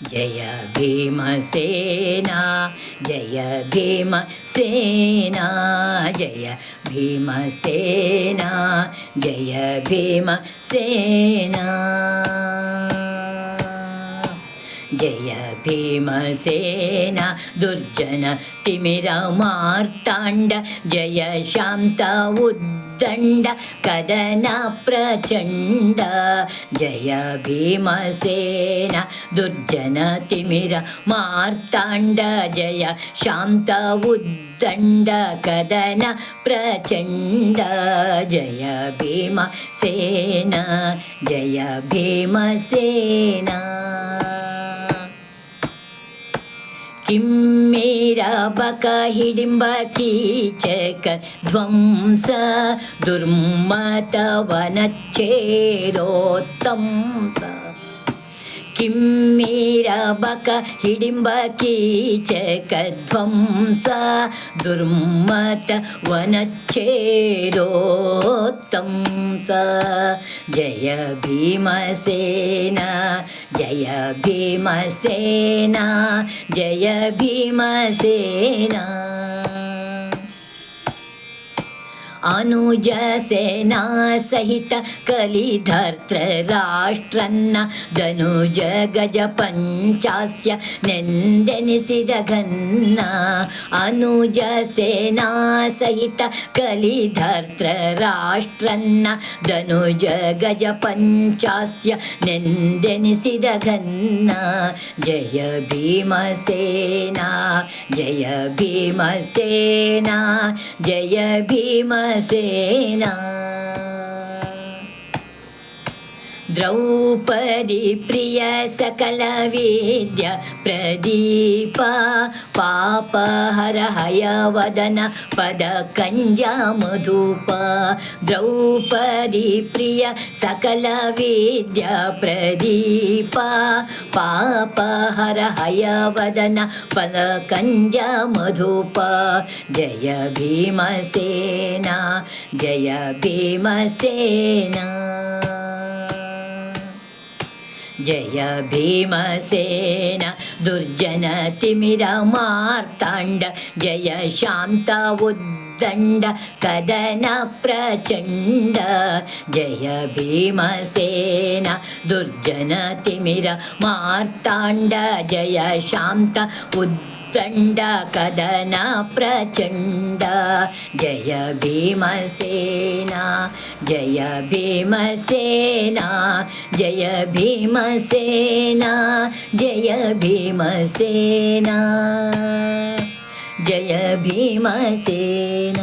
జయ భీమసేనా జయ భీమసేనా జయ భీమసేనా జయ భీమసేనా జయ భీమసేన దుర్జన తిమిర మార్తాండ జయ శాంత ఉద్ ఉద్దండ కదన ప్రచండ జయ భీమసేన దుర్జన తిమిర మార్తాండ జయ శాంత ఉద్దండ కదన ప్రచండ జయ భీమసేన జయ భీమసేన కిమ్మేరాబక హిడింబ కీచక ధ్వంస దుర్మత వనచ్చేరోత్తంస కిమ్మీరబక హిడింబ కీచక ధ్వంస దుర్మత వనచ్చేరోత్తంస జయ భీమసేన జయ భీమసేన జయ భీమసేనా. अनुजसेनासहित कलिधर्तराष्ट्रन्न धनुज राष्ट्रन्न दनुज गज पञ्चास्य निन्दनि सिदघन्ना अनुजसेना सहित धनुज गज पञ्चास्य निन्दनि सिदघन्ना जय भीमसेना जय भीमसेना जय भीम सेना द्रौपदी प्रिय सकलवेद्य प्रदीपा पाप हर हयवदन पदकञ्ज मधुपा। द्रौपदिप्रिय सकलविद्य प्रदीपा पाप हर हयवदन पदकञ्ज मधुप। जय भीमसेना జయ భీమసేన. జయ భీమసేన దుర్జన తిమిర మార్తాండ జయ శాంత ఉద్దండ కదన ప్రచండ. జయ భీమసేన దుర్జన తిమిర మార్తాండ జయ శాంత ఉద్ద దండ కదన ప్రచండ. జయ భీమసేన జయ భీమసేన జయ భీమసేన జయ భీమసేన జయ భీమసేన